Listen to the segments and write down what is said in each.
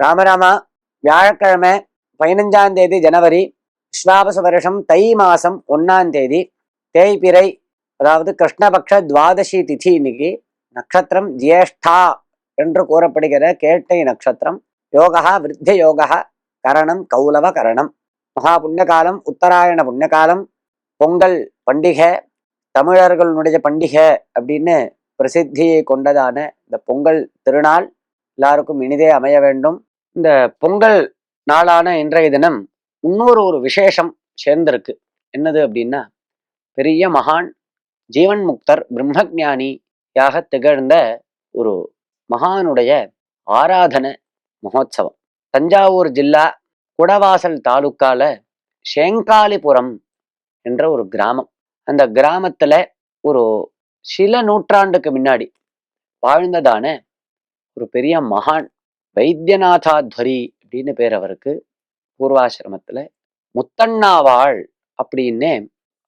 ராமராமா வியாழக்கிழமை பதினஞ்சாம் தேதி ஜனவரி விஸ்வாபச வருஷம் தை மாதம் ஒன்றாம் தேதி தேய்பிறை அதாவது கிருஷ்ணபக்ஷ துவாதசி திதி இன்னைக்கு நட்சத்திரம் ஜேஷ்டா என்று கூறப்படுகிற கேட்டை நட்சத்திரம் யோகா விருத்த யோகா கரணம் கௌலவ கரணம். மகா புண்ணியகாலம் உத்தராயண புண்ணியகாலம் பொங்கல் பண்டிகை தமிழர்களுடைய பண்டிகை அப்படின்னு பிரசித்தியை கொண்டதான இந்த பொங்கல் திருநாள் எல்லாருக்கும் இனிதே அமைய வேண்டும். இந்த பொங்கல் நாளான இன்றைய தினம் இன்னொரு ஒரு விசேஷம் சேர்ந்திருக்கு. என்னது அப்படின்னா பெரிய மகான் ஜீவன் முக்தர் பிரம்மஜானியாக திகழ்ந்த ஒரு மகானுடைய ஆராதன மகோத்சவம். தஞ்சாவூர் ஜில்லா குடவாசல் தாலுக்கால சேங்காலிபுரம் என்ற ஒரு கிராமம். அந்த கிராமத்துல ஒரு சில நூற்றாண்டுக்கு முன்னாடி வாழ்ந்ததான ஒரு பெரிய மகான் வைத்தியநாதாத்வரி அப்படின்னு பேர் அவருக்கு. பூர்வாசிரமத்தில் முத்தண்ணாவாள் அப்படின்னே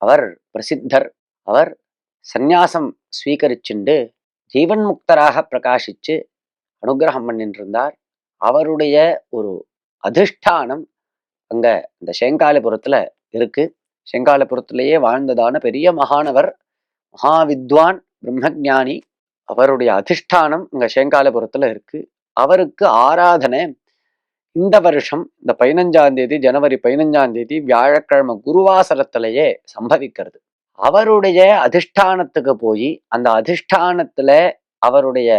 அவர் பிரசித்தர். அவர் சந்நியாசம் ஸ்வீகரிச்சுண்டு ஜீவன் முக்தராக பிரகாசிச்சு அனுகிரகம் பண்ணின்றிருந்தார். அவருடைய ஒரு அதிஷ்டானம் அங்கே இந்த செங்காலிபுரத்துல இருக்கு. செங்காலிபுரத்திலேயே வாழ்ந்ததான பெரிய மகானவர் மகாவித்வான் பிரம்மஜானி அவருடைய அதிஷ்டானம் இங்கே செங்காலபுரத்தில் இருக்குது அவருக்கு ஆராதனை. இந்த வருஷம் இந்த பதினஞ்சாம் தேதி ஜனவரி பதினஞ்சாம் தேதி வியாழக்கிழமை குருவாசரத்திலேயே சம்பவிக்கிறது. அவருடைய அதிஷ்டானத்துக்கு போய் அந்த அதிஷ்டானத்துல அவருடைய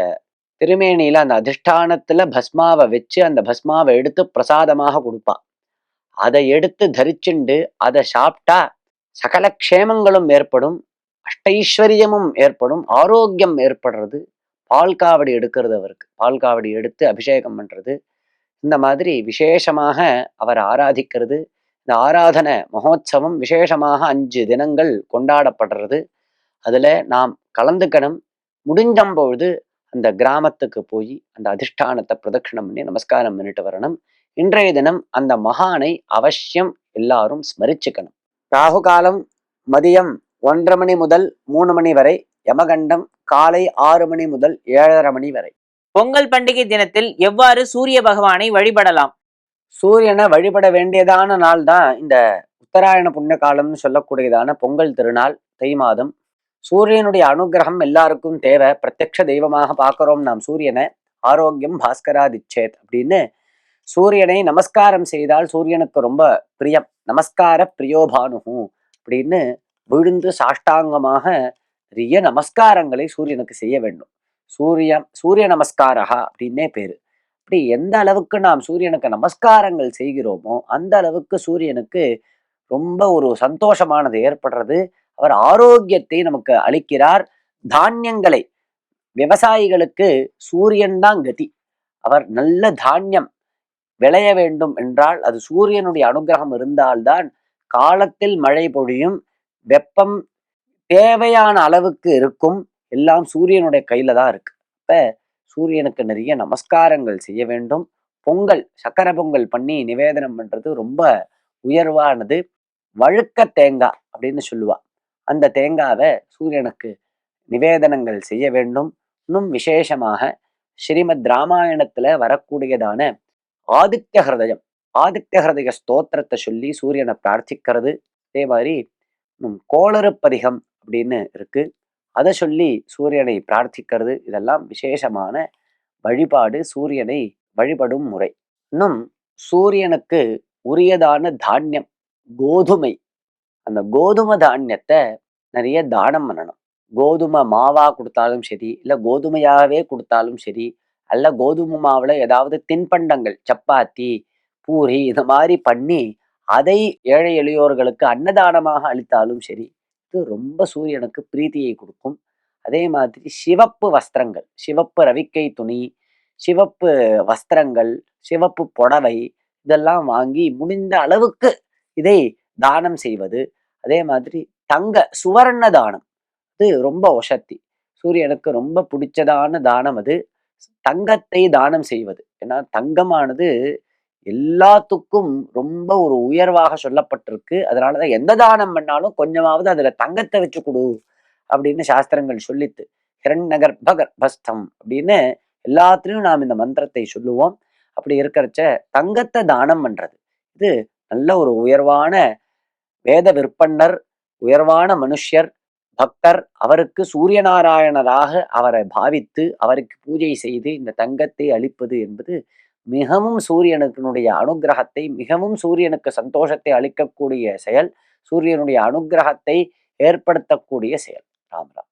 திருமேனியில அந்த அதிஷ்டானத்துல பஸ்மாவை வச்சு அந்த பஸ்மாவை எடுத்து பிரசாதமாக கொடுப்பா அதை எடுத்து தரிச்சுண்டு அதை சாப்பிட்டா சகல க்ஷேமங்களும் ஏற்படும் அஷ்டைஸ்வரியமும் ஏற்படும் ஆரோக்கியம் ஏற்படுறது பால் காவடி எடுக்கிறது அவருக்கு. பால் காவடி எடுத்து அபிஷேகம் பண்ணுறது இந்த மாதிரி விசேஷமாக அவர் ஆராதிக்கிறது. இந்த ஆராதன மகோத்சவம் விசேஷமாக அஞ்சு தினங்கள் கொண்டாடப்படுறது. அதில் நாம் கலந்துக்கணும். முடிஞ்சம்பொழுது அந்த கிராமத்துக்கு போய் அந்த அதிஷ்டானத்தை பிரதட்சிணம் பண்ணி நமஸ்காரம் பண்ணிட்டு வரணும். இன்றைய தினம் அந்த மகானை அவசியம் எல்லாரும் ஸ்மரிச்சுக்கணும். ராகு காலம் மதியம் ஒன்றரை மணி முதல் மூணு மணி வரை யமகண்டம் காலை ஆறு மணி முதல் ஏழரை மணி வரை. பொங்கல் பண்டிகை தினத்தில் எவ்வாறு சூரிய பகவானை வழிபடலாம்? சூரியனை வழிபட வேண்டியதான நாள் தான் இந்த உத்தராயண புண்ணிய காலம்னு சொல்லக்கூடியதான பொங்கல் திருநாள் தை மாதம். சூரியனுடைய அனுகிரகம் எல்லாருக்கும் தேவை. பிரத்யக்ஷ தெய்வமாக பார்க்கிறோம் நாம் சூரியனை. ஆரோக்கியம் பாஸ்கராதிச்சேத் அப்படின்னு சூரியனை நமஸ்காரம் செய்தால் சூரியனுக்கு ரொம்ப பிரியம். நமஸ்கார பிரியோபானுகு அப்படின்னு விழுந்து சாஷ்டாங்கமாக நிறைய நமஸ்காரங்களை சூரியனுக்கு செய்ய வேண்டும். சூரிய சூரிய நமஸ்காரகா அப்படின்னே பேரு. அப்படி எந்த அளவுக்கு நாம் சூரியனுக்கு நமஸ்காரங்கள் செய்கிறோமோ அந்த அளவுக்கு சூரியனுக்கு ரொம்ப ஒரு சந்தோஷமானது ஏற்படுறது. அவர் ஆரோக்கியத்தை நமக்கு அளிக்கிறார். தானியங்களை விவசாயிகளுக்கு சூரியன் தான் கதி. அவர் நல்ல தானியம் விளைய வேண்டும் என்றால் அது சூரியனுடைய அனுகிரகம் இருந்தால்தான் காலத்தில் மழை பொழியும் வெப்பம் தேவையான அளவுக்கு இருக்கும். எல்லாம் சூரியனுடைய கையில தான் இருக்கு. அப்ப சூரியனுக்கு நிறைய நமஸ்காரங்கள் செய்ய வேண்டும். பொங்கல் சக்கரை பொங்கல் பண்ணி நிவேதனம் பண்றது ரொம்ப உயர்வானது. வழுக்க தேங்காய் அப்படின்னு சொல்லுவா. அந்த தேங்காவை சூரியனுக்கு நிவேதனங்கள் செய்ய வேண்டும். இன்னும் விசேஷமாக ஸ்ரீமத் ராமாயணத்துல வரக்கூடியதான ஆதித்ய ஹிருதயம் ஆதித்ய ஹிருதய ஸ்தோத்திரத்தை சொல்லி சூரியனை பிரார்த்திக்கிறது. அதே மாதிரி இன்னும் கோளறுப்பதிகம் அப்படின்னு இருக்கு. அதை சொல்லி சூரியனை பிரார்த்திக்கிறது இதெல்லாம் விசேஷமான வழிபாடு சூரியனை வழிபடும் முறை. இன்னும் சூரியனுக்கு உரியதான தானியம் கோதுமை. அந்த கோதுமை தானியத்தை நிறைய தானம் பண்ணணும். கோதுமை மாவா கொடுத்தாலும் சரி இல்லை கோதுமையாகவே கொடுத்தாலும் சரி அல்ல கோதுமை மாவுல ஏதாவது தின்பண்டங்கள் சப்பாத்தி பூரி இந்த மாதிரி பண்ணி அதை ஏழை எளியோர்களுக்கு அன்னதானமாக அளித்தாலும் சரி இது ரொம்ப சூரியனுக்கு பிரீத்தியை கொடுக்கும். அதே மாதிரி சிவப்பு வஸ்திரங்கள் சிவப்பு ரவிக்கை துணி சிவப்பு வஸ்திரங்கள் சிவப்பு புடவை இதெல்லாம் வாங்கி முடிந்த அளவுக்கு இதை தானம் செய்வது. அதே மாதிரி தங்க சுவர்ண தானம். இது ரொம்ப ஒசத்தி சூரியனுக்கு ரொம்ப பிடிச்சதான தானம் அது. தங்கத்தை தானம் செய்வது. ஏன்னா தங்கமானது எல்லாத்துக்கும் ரொம்ப ஒரு உயர்வாக சொல்லப்பட்டிருக்கு. அதனாலதான் எந்த தானம் பண்ணாலும் கொஞ்சமாவது அதுல தங்கத்தை வச்சு கொடு அப்படின்னு சாஸ்திரங்கள் சொல்லித்து ஹிரண்நகர் பகர்பஸ்தம் அப்படின்னு எல்லாத்துலயும் நாம் இந்த மந்திரத்தை சொல்லுவோம். அப்படி இருக்கிறச்ச தங்கத்தை தானம் பண்றது. இது நல்ல ஒரு உயர்வான வேத விற்பன்னர் உயர்வான மனுஷ்யர் பக்தர் அவருக்கு சூரியநாராயணராக அவரை பாவித்து அவருக்கு பூஜை செய்து இந்த தங்கத்தை அளிப்பது என்பது மிகவும் சூரியனுக்கினுடைய அனுகிரகத்தை மிகவும் சூரியனுக்கு சந்தோஷத்தை அளிக்கக்கூடிய செயல் சூரியனுடைய அனுகிரகத்தை ஏற்படுத்தக்கூடிய செயல். ராம் ராம்.